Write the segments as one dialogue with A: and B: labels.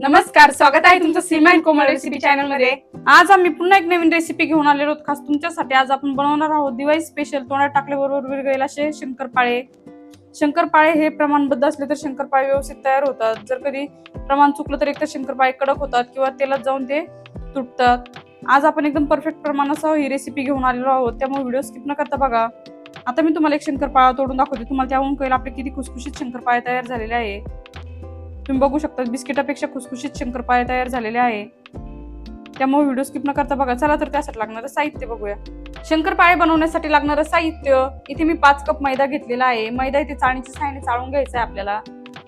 A: नमस्कार स्वागत आहे तुमचं सीमा अँड कोमल रेसिपी चॅनलमध्ये. आज आम्ही पुन्हा एक नवीन रेसिपी घेऊन आलेलो आहोत. खास तुमच्यासाठी आज आपण बनवणार आहोत दिवाळी स्पेशल तोंडात टाकल्याबरोबर विरगळेल असे शंकरपाळे. शंकरपाळे हे प्रमाणबद्ध असले तर शंकरपाळे व्यवस्थित तयार होतात. जर कधी प्रमाण चुकलं तर एकतर शंकरपाळे कडक होतात किंवा तेलात जाऊन ते तुटतात. आज आपण एकदम परफेक्ट प्रमाणासह ही रेसिपी घेऊन आलेलो आहोत. त्यामुळे व्हिडिओ स्किप न करता बघा. आता मी तुम्हाला एक शंकरपाळा तोडून दाखवते. तुम्हाला त्याहून कळेल आपले किती खुसखुशीत शंकरपाळे तयार झालेले आहे. तुम्ही बघू शकता बिस्किटापेक्षा खुसखुशीत शंकरपाळे तयार झालेले आहे. त्यामुळे व्हिडिओ स्किप न करता बघा चला तर त्यासाठी लागणारं साहित्य बघूया. शंकरपाळे बनवण्यासाठी लागणारं साहित्य इथे मी पाच कप मैदा घेतलेला आहे. मैदा इथे चाळणीच्या साहाय्याने चाळून घ्यायचा आहे आपल्याला.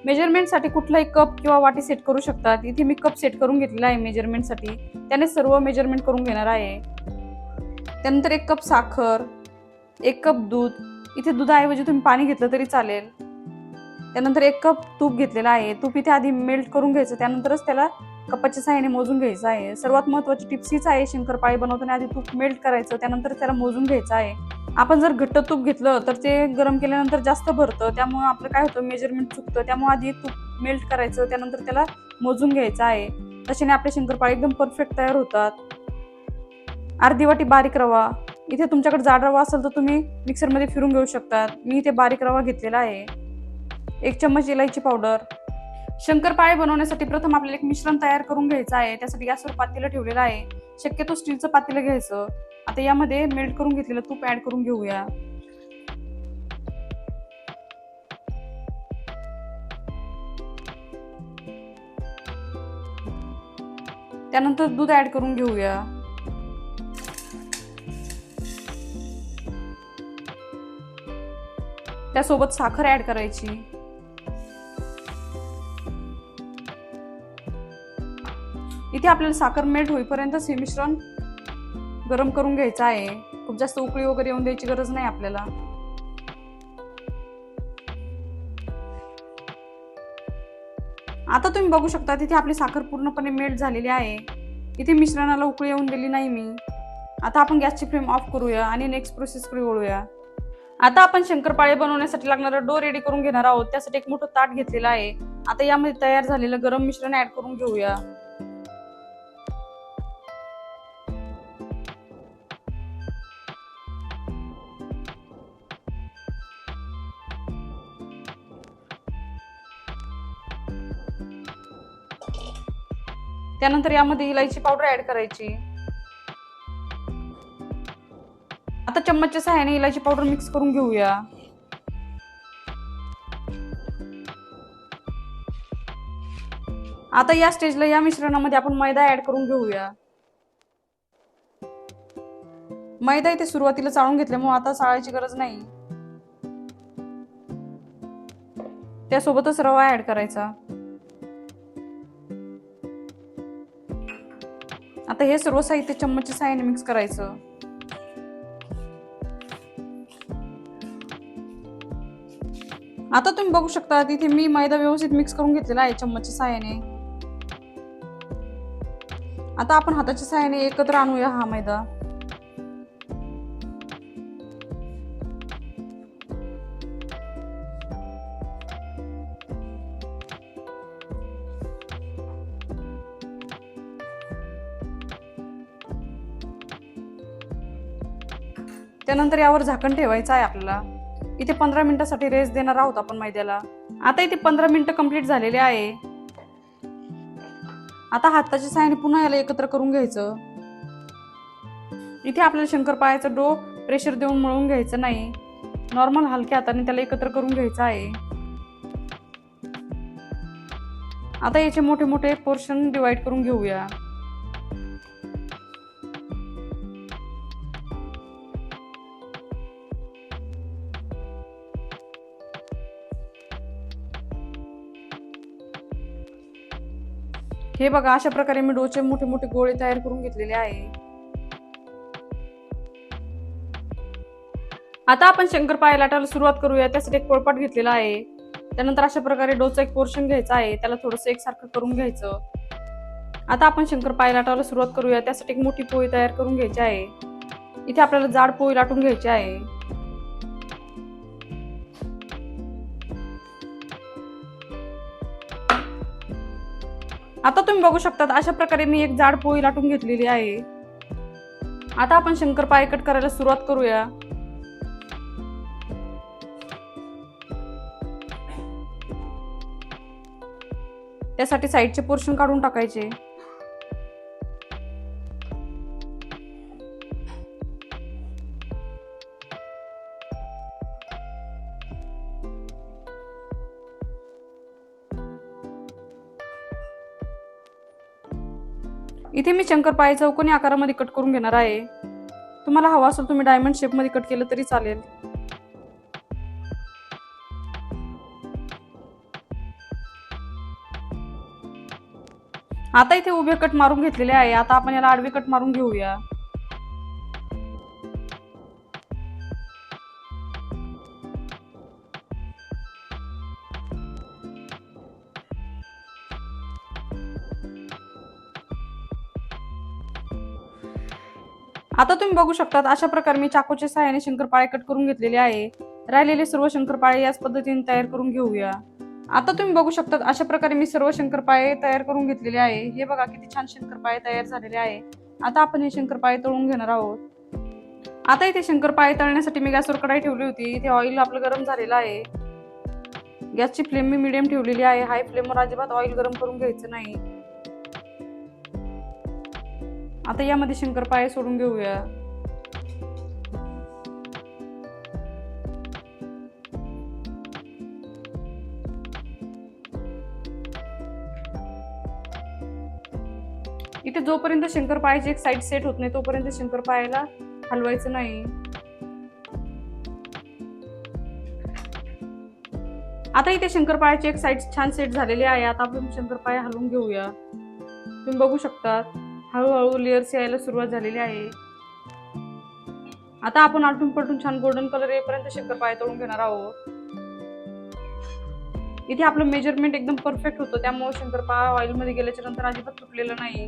A: मेजरमेंटसाठी कुठलाही कप किंवा वाटी सेट करू शकतात इथे मी कप सेट करून घेतलेला आहे मेजरमेंटसाठी त्याने सर्व मेजरमेंट करून घेणार आहे. त्यानंतर एक कप साखर एक कप दूध. इथे दुधाऐवजी तुम्ही पाणी घेतलं तरी चालेल. त्यानंतर एक कप तूप घेतलेला आहे. तूप इथे आधी मेल्ट करून घ्यायचं. त्यानंतरच त्याला कपाच्या साहाय्याने मोजून घ्यायचं आहे. सर्वात महत्वाची टिप्स हीच आहे. शंकरपाळी बनवताना आधी तूप मेल्ट करायचं. त्यानंतर त्याला मोजून घ्यायचं आहे. आपण जर घट्ट तूप घेतलं तर ते गरम केल्यानंतर जास्त भरतं. त्यामुळे आपलं काय होतं? मेजरमेंट चुकतं. त्यामुळे आधी तूप मेल्ट करायचं. त्यानंतर त्याला मोजून घ्यायचं आहे. तशाने आपले शंकरपाळी एकदम परफेक्ट तयार होतात. अर्धी वाटी बारीक रवा. इथे तुमच्याकडे जाड रवा असेल तर तुम्ही मिक्सरमध्ये फिरून घेऊ शकतात. मी इथे बारीक रवा घेतलेला आहे. एक चम्मच इलायची पावडर शंकरपाळे बनवण्यासाठी प्रथम आपल्याला एक मिश्रण तयार करून घ्यायचं आहे. त्यासाठी गॅसवर पातेलं ठेवलेलं आहे. शक्यतो स्टीलचं पातेलं घ्यायचं. आता यामध्ये मेल्ट करून घेतलेलं तूप ऍड करून घेऊया. त्यानंतर दूध ऍड करून घेऊया. त्यासोबत साखर ऍड करायची. इथे आपल्याला साखर मेल्ट होईपर्यंत हे मिश्रण गरम करून घ्यायचं आहे. खूप जास्त उकळी वगैरे येऊन द्यायची गरज नाही आपल्याला. आता तुम्ही बघू शकता तिथे आपली साखर पूर्णपणे मेल्ट झालेली आहे. इथे मिश्रणाला उकळी येऊन दिली नाही मी. आता आपण गॅसची फ्लेम ऑफ करूया आणि नेक्स्ट प्रोसेसकडे वळूया. आता आपण शंकरपाळे बनवण्यासाठी लागणारा डो रेडी करून घेणार आहोत. त्यासाठी एक मोठं ताट घेतलेलं आहे. आता यामध्ये तयार झालेलं गरम मिश्रण ऍड करून घेऊया. त्यानंतर यामध्ये इलायची पावडर ऍड करायची. आता चम्मचच्या सहाय्याने इलायची पावडर मिक्स करून घेऊया. आता या स्टेजला या मिश्रणामध्ये आपण मैदा ऍड करून घेऊया. मैदा इथे सुरुवातीला चाळून घेतल्यामुळे आता चाळायची गरज नाही. त्यासोबतच रवा ऍड करायचा. आता हे सर्व साहित्य चम्मचच्या साहाय्याने मिक्स करायचं. आता तुम्ही बघू शकता तिथे मी मैदा व्यवस्थित मिक्स करून घेतलेला आहे चम्मचच्या साहाय्याने. आता आपण हाताच्या सहाय्याने एकत्र आणूया हा मैदा. त्यानंतर यावर झाकण ठेवायचं आहे आपल्याला. इथे पंधरा मिनिटासाठी रेस्ट देणार आहोत आपण मैद्याला. आता इथे पंधरा मिनिटं कंप्लीट झालेले आहे. आता हाताच्या सहाय्याने पुन्हा याला एकत्र करून घ्यायचं. इथे आपल्याला शंकरपाळ्याचा डो प्रेशर देऊन मळून घ्यायचं नाही. नॉर्मल हलक्या हाताने त्याला एकत्र करून घ्यायचं आहे. आता याचे मोठे मोठे पोर्शन डिवाइड करून घेऊया. हे बघा अशा प्रकारे मी डोचे मोठे मोठे गोळे तयार करून घेतलेले आहे. आता आपण शंकरपाळे लाटायला सुरुवात करूया. त्यासाठी एक पोळपाट घेतलेला आहे. त्यानंतर अशा प्रकारे डोचा एक पोर्शन घ्यायचा आहे. त्याला थोडस एकसारखं करून घ्यायचं. आता आपण शंकरपाळे लाटायला सुरुवात करूया. त्यासाठी एक मोठी पोळी तयार करून घ्यायची आहे. इथे आपल्याला जाड पोळी लाटून घ्यायची आहे. आता तुम्ही बघू शकतात अशा प्रकारे मी एक जाड पोळी लाटून घेतलेली आहे. आता आपण शंकरपाळे कट करायला सुरुवात करूया. त्यासाठी साईडचे पोर्शन काढून टाकायचे. इथे मी शंकरपाळे चौकोनी आकारामध्ये कट करून घेणार आहे. तुम्हाला हवा असेल तुम्ही डायमंड शेपमध्ये कट केलं तरी चालेल. आता इथे उभे कट मारून घेतलेले आहे. आता आपण याला आडवे कट मारून घेऊया. आता तुम्ही बघू शकतात अशा प्रकारे मी चाकूच्या सहाय्याने शंकरपाळे कट करून घेतलेले आहे. राहिलेले सर्व शंकरपाळे याच पद्धतीने तयार करून घेऊया. आता तुम्ही बघू शकतात अशा प्रकारे मी सर्व शंकरपाळे तयार करून घेतलेले आहे. हे बघा किती छान शंकरपाळे तयार झालेले आहे. आता आपण हे शंकरपाळे तळून घेणार आहोत. आता इथे शंकरपाळे तळण्यासाठी मी गॅसवर कढाई ठेवली होती. इथे ऑइल आपलं गरम झालेलं आहे. गॅसची फ्लेम मी मिडियम ठेवलेली आहे. हाय फ्लेमवर अजिबात ऑइल गरम करून घ्यायचं नाही. आता यामध्ये शंकरपाळे सोडून घेऊया. इथे जोपर्यंत शंकरपाळ्याची एक साईड सेट होत नाही तोपर्यंत शंकरपाळ्याला हलवायचं नाही. आता इथे शंकरपाळ्याची एक साईड छान सेट झालेली आहे. आता आपण शंकरपाळे हलवून घेऊया. तुम्ही बघू शकता हळूहळू लेअर्स यायला सुरुवात झालेली आहे. आता आपण आलटून पलटून छान गोल्डन कलर येईपर्यंत शंकरपाळे तळून घेणार आहोत. इथे आपलं मेजरमेंट एकदम परफेक्ट होतं त्यामुळे शंकरपाळा ऑइलमध्ये गेल्याच्यानंतर अजिबात तुटलेलं नाही.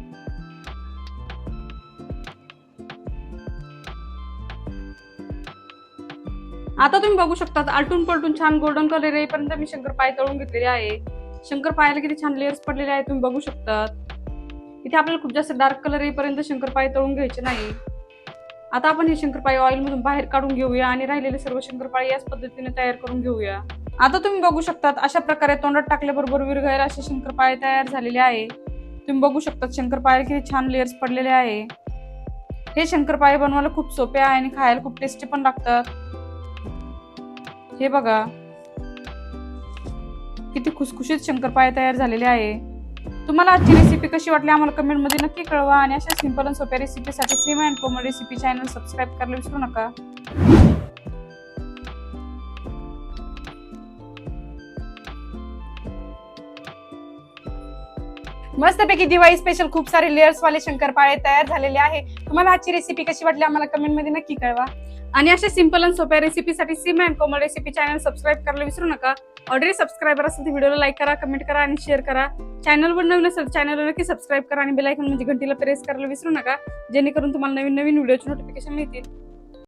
A: आता तुम्ही बघू शकता आलटून पलटून छान गोल्डन कलर येईपर्यंत मी शंकरपाळे तळून घेतलेले आहे. शंकरपाळ्याला किती छान लेअर्स पडलेले आहेत तुम्ही बघू शकता इथे आपल्याला खूप जास्त डार्क कलर येईपर्यंत शंकरपाळे तळून घ्यायचे नाही. आता आपण हे शंकरपाळी ऑइलमधून बाहेर काढून घेऊया आणि राहिलेले सर्व शंकरपाळी याच पद्धतीने तयार करून घेऊया. आता तुम्ही बघू शकतात अशा प्रकारे तोंडात टाकल्याबरोबर विरघळेल असे शंकरपाळे तयार झालेले आहे. तुम्ही बघू शकतात शंकरपाळे किती छान लेअर्स पडलेले आहे. हे शंकरपाळे बनवायला खूप सोपे आहे आणि खायला खूप टेस्टी पण लागतात. हे बघा. किती खुसखुशीत शंकरपाळे तयार झालेले आहे. तुम्हाला आजची रेसिपी कशी वाटली आम्हाला कमेंटमध्ये नक्की कळवा आणि अशा सिंपल आणि सोप्या रेसिपीसाठी Seema and Komal recipe channel subscribe करायला विसरू नका.
B: मस्तपैकी दिवाळी स्पेशल खूप सारे लेअर्स वाले शंकरपाळे तयार झालेले आहे. तुम्हाला आजची रेसिपी कशी वाटली आम्हाला कमेंटमध्ये नक्की कळवा.
A: आणि अशा सिंपल आणि सोप्या रेसिपीसाठी Seema and Komal recipe channel subscribe करायला विसरू नका. ऑलरेडी सबस्क्रायबर असेल तर व्हिडिओला लाईक करा कमेंट करा आणि शेअर करा. चॅनलवर नवीन असेल चॅनलवर नक्की सबस्क्राईब करा आणि बेलायकन म्हणजे घंटीला प्रेस करायला विसरू नका. जेणेकरून तुम्हाला नवीन नवीन व्हिडिओचे नोटिफिकेशन मिळतील.